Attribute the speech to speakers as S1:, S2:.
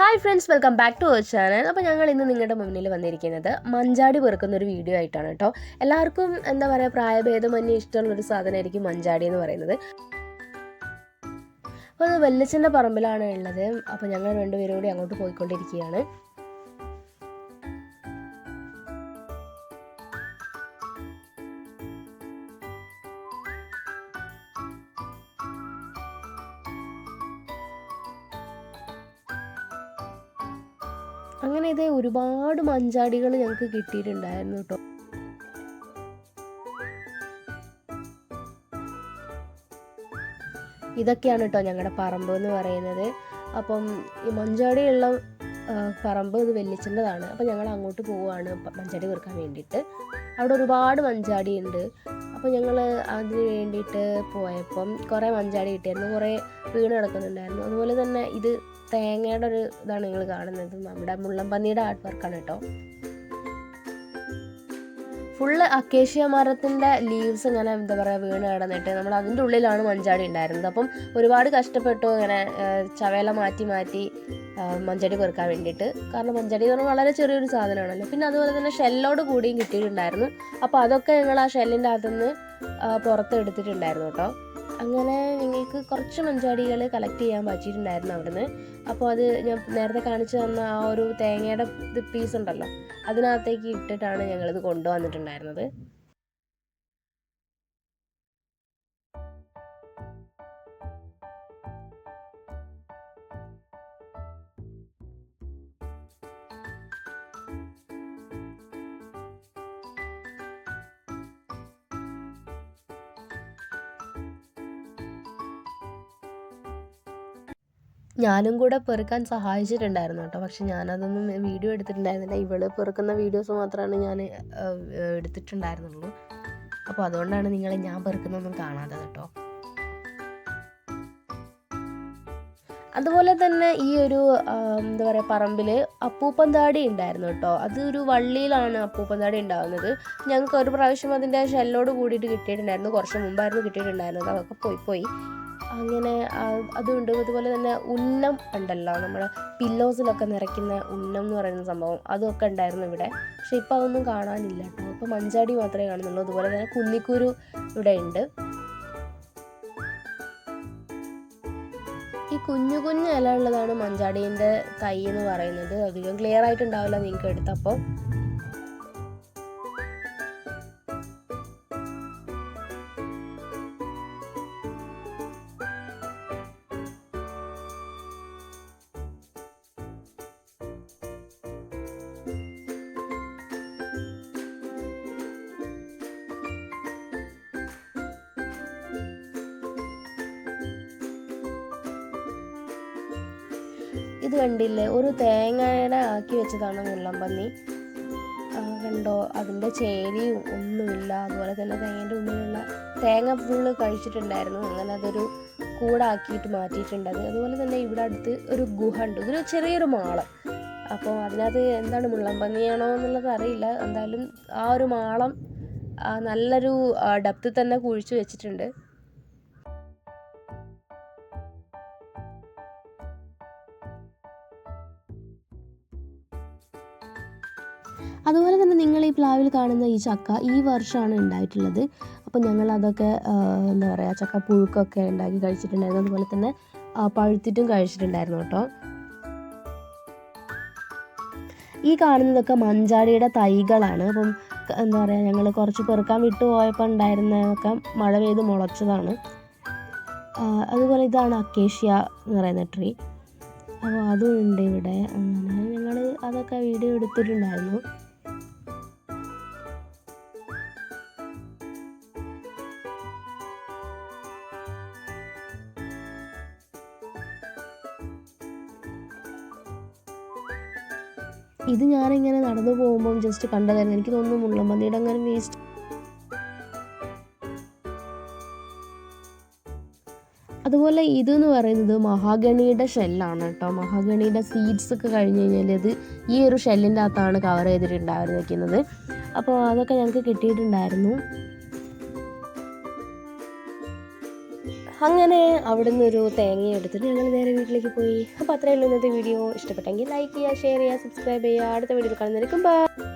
S1: Hi friends welcome back to our channel അപ്പോൾ ഞങ്ങൾ ഇന്ന് നിങ്ങളുടെ മുന്നിൽ വന്നിരിക്കുന്നത് മഞ്ചാടി പെറുക്കുന്ന ഒരു വീഡിയോ ആയിട്ടാണ് കേട്ടോ. എല്ലാവർക്കും എന്താ പറയുക പ്രായഭേദമന്യേ ഇഷ്ടമുള്ളൊരു സാധനമായിരിക്കും മഞ്ചാടി എന്ന് പറയുന്നത്. അപ്പോൾ അത് വെല്ലച്ചന്റെ പറമ്പിലാണ് ഉള്ളത്. അപ്പോൾ ഞങ്ങൾ രണ്ടുപേരും കൂടി അങ്ങോട്ട് പോയിക്കൊണ്ടിരിക്കുകയാണ്. അങ്ങനെ ഇത് ഒരുപാട് മഞ്ചാടികൾ ഞങ്ങൾക്ക് കിട്ടിയിട്ടുണ്ടായിരുന്നു കേട്ടോ ഇതൊക്കെയാണ് കേട്ടോ ഞങ്ങളുടെ പറമ്പ് എന്ന് പറയുന്നത്. അപ്പം ഈ മഞ്ചാടിയുള്ള പറമ്പ് ഇത് വെല്ലിച്ചതാണ് അപ്പം ഞങ്ങൾ അങ്ങോട്ട് പോവുകയാണ് മഞ്ചാടി തീർക്കാൻ വേണ്ടിയിട്ട്. അവിടെ ഒരുപാട് മഞ്ചാടി ഉണ്ട് അപ്പോൾ ഞങ്ങൾ അതിന് വേണ്ടിയിട്ട് പോയപ്പം കുറേ മഞ്ചാടി കിട്ടിയായിരുന്നു കുറേ വീണ് കിടക്കുന്നുണ്ടായിരുന്നു. അതുപോലെ തന്നെ ഇത് തേങ്ങയുടെ ഒരു ഇതാണ് നിങ്ങൾ കാണുന്നത്. നമ്മുടെ മുള്ളംപന്നിയുടെ ആർട്ട് വർക്കാണ് കേട്ടോ. ഫുള്ള് അക്കേഷ്യ മരത്തിന്റെ ലീവ്സ് ഇങ്ങനെ എന്താ പറയുക വീണ് കിടന്നിട്ട് നമ്മൾ അതിന്റെ ഉള്ളിലാണ് മഞ്ചാടി ഉണ്ടായിരുന്നത്. അപ്പം ഒരുപാട് കഷ്ടപ്പെട്ടു ഇങ്ങനെ ചവേല മാറ്റി മാറ്റി മഞ്ചാടി പെറുക്കാൻ വേണ്ടിയിട്ട്. കാരണം മഞ്ചാടി എന്ന് പറഞ്ഞാൽ വളരെ ചെറിയൊരു സാധനമാണല്ലോ. പിന്നെ അതുപോലെ തന്നെ ഷെല്ലോട് കൂടിയും കിട്ടിയിട്ടുണ്ടായിരുന്നു. അപ്പോൾ അതൊക്കെ ഞങ്ങൾ ആ ഷെല്ലിന്റെ അകത്തുനിന്ന് പുറത്തെടുത്തിട്ടുണ്ടായിരുന്നു കേട്ടോ. അങ്ങനെ നിങ്ങൾക്ക് കുറച്ച് മഞ്ചാടികൾ കളക്ട് ചെയ്യാൻ പറ്റിയിട്ടുണ്ടായിരുന്നു അവിടുന്ന്. അപ്പോൾ അത് ഞാൻ നേരത്തെ കാണിച്ചു തന്ന ആ ഒരു തേങ്ങയുടെ പീസ് ഉണ്ടല്ലോ അതിനകത്തേക്ക് ഇട്ടിട്ടാണ് ഞങ്ങളിത് കൊണ്ടുവന്നിട്ടുണ്ടായിരുന്നത്. ഞാനും കൂടെ പെറുക്കാൻ സഹായിച്ചിട്ടുണ്ടായിരുന്നു കേട്ടോ. പക്ഷെ ഞാനതൊന്നും വീഡിയോ എടുത്തിട്ടുണ്ടായിരുന്നില്ല. ഇവൾ പെറുക്കുന്ന വീഡിയോസ് മാത്രമാണ് ഞാൻ എടുത്തിട്ടുണ്ടായിരുന്നുള്ളൂ. അപ്പോൾ അതുകൊണ്ടാണ് നിങ്ങൾ ഞാൻ പെറുക്കുന്നൊന്നും കാണാത്തത് കേട്ടോ. അതുപോലെ തന്നെ ഈ ഒരു എന്താ പറയുക പറമ്പിൽ അപ്പൂപ്പന്താടി ഉണ്ടായിരുന്നു കേട്ടോ. അത് ഒരു വള്ളിയിലാണ് അപ്പൂപ്പന്താടി ഉണ്ടാകുന്നത് ഞങ്ങൾക്ക് ഒരു പ്രാവശ്യം അതിന്റെ ഷെല്ലോട് കൂടിയിട്ട് കിട്ടിയിട്ടുണ്ടായിരുന്നു. കുറച്ച് മുമ്പായിരുന്നു കിട്ടിയിട്ടുണ്ടായിരുന്നത്. അതൊക്കെ പോയി പോയി. അങ്ങനെ അതുണ്ട്. അതുപോലെ തന്നെ ഉന്നം ഉണ്ടല്ലോ. നമ്മുടെ പില്ലോസിലൊക്കെ നിറയ്ക്കുന്ന ഉന്നം എന്ന് പറയുന്ന സംഭവം അതൊക്കെ ഉണ്ടായിരുന്നു ഇവിടെ. പക്ഷെ ഇപ്പം അതൊന്നും കാണാനില്ല കേട്ടോ. ഇപ്പം മഞ്ചാടി മാത്രമേ കാണുന്നുള്ളൂ. അതുപോലെ തന്നെ കുന്നിക്കുരു ഇവിടെ ഉണ്ട്. ഈ കുഞ്ഞു കുഞ്ഞു ഇല ഉള്ളതാണ് മഞ്ചാടീന്റെ തൈ എന്ന് പറയുന്നത്. അധികം ക്ലിയർ ആയിട്ടുണ്ടാവില്ല നിങ്ങൾക്ക് എടുത്തപ്പോൾ ഇത് കണ്ടില്ലേ? ഒരു തേങ്ങയുടെ ആക്കി വെച്ചതാണ് മുള്ളംപന്നി കണ്ടോ? അതിന്റെ ചേരിയും ഒന്നുമില്ല. അതുപോലെ തന്നെ തേങ്ങന്റെ ഉള്ളിലുള്ള തേങ്ങ ഫുള്ള് കഴിച്ചിട്ടുണ്ടായിരുന്നു. അങ്ങനെ അതൊരു കൂടാക്കിയിട്ട് മാറ്റിയിട്ടുണ്ട് അത്. അതുപോലെ തന്നെ ഇവിടെ അടുത്ത് ഒരു ഗുഹ ഉണ്ട് ഇതൊരു ചെറിയൊരു മാളം. അപ്പോൾ അതിനകത്ത് എന്താണ് മുള്ളംപന്നിയാണോ എന്നുള്ളത് അറിയില്ല. എന്തായാലും ആ ഒരു മാളം നല്ലൊരു ഡെപ്തിൽ തന്നെ കുഴിച്ചു വെച്ചിട്ടുണ്ട്. അതുപോലെ തന്നെ നിങ്ങൾ ഈ പ്ലാവിൽ കാണുന്ന ഈ ചക്ക ഈ വർഷമാണ് ഉണ്ടായിട്ടുള്ളത്. അപ്പോൾ ഞങ്ങൾ അതൊക്കെ എന്താ പറയുക ചക്ക പുഴുക്കൊക്കെ ഉണ്ടാക്കി കഴിച്ചിട്ടുണ്ടായിരുന്നു. അതുപോലെ തന്നെ പഴുത്തിട്ടും കഴിച്ചിട്ടുണ്ടായിരുന്നു കേട്ടോ. ഈ കാണുന്നതൊക്കെ മഞ്ചാടിയുടെ തൈകളാണ്. അപ്പം എന്താ പറയുക ഞങ്ങൾ കുറച്ച് പെറുക്കാൻ വിട്ടുപോയപ്പോൾ ഉണ്ടായിരുന്നതൊക്കെ മഴ പെയ്ത് മുളച്ചതാണ്. അതുപോലെ ഇതാണ് അക്കേഷ്യ എന്ന് പറയുന്ന ട്രീ. അപ്പോൾ അതും ഉണ്ട് ഇവിടെ. അങ്ങനെ ഞങ്ങൾ അതൊക്കെ വീഡിയോ എടുത്തിട്ടുണ്ടായിരുന്നു. ഇത് ഞാനിങ്ങനെ നടന്നു പോകുമ്പം ജസ്റ്റ് കണ്ടതായിരുന്നു. എനിക്ക് തോന്നുന്നു മുള്ളമ്പന്നിയുടെ അങ്ങനെ വേസ്റ്റ് അതുപോലെ ഇതെന്ന് പറയുന്നത് മഹാഗണിയുടെ ഷെല്ലാണ് കേട്ടോ. മഹാഗണിയുടെ സീഡ്സ് ഒക്കെ കഴിഞ്ഞ് കഴിഞ്ഞാൽ ഇത് ഈ ഒരു ഷെല്ലിന്റെ അകത്താണ് കവർ ചെയ്തിട്ടുണ്ടായിരുന്നു വെക്കുന്നത്. അപ്പോൾ അതൊക്കെ ഞങ്ങൾക്ക് കിട്ടിയിട്ടുണ്ടായിരുന്നു. അങ്ങനെ അവിടുന്ന് ഒരു തേങ്ങ എടുത്തിട്ട് ഞങ്ങൾ നേരെ വീട്ടിലേക്ക് പോയി. അപ്പോൾ അത്രയുള്ള ഇന്നത്തെ വീഡിയോ. ഇഷ്ടപ്പെട്ടെങ്കിൽ ലൈക്ക് ചെയ്യുക ഷെയർ ചെയ്യുക സബ്സ്ക്രൈബ് ചെയ്യുക. അടുത്ത വീഡിയോയിൽ കാണുന്നതായിരിക്കും ബൈ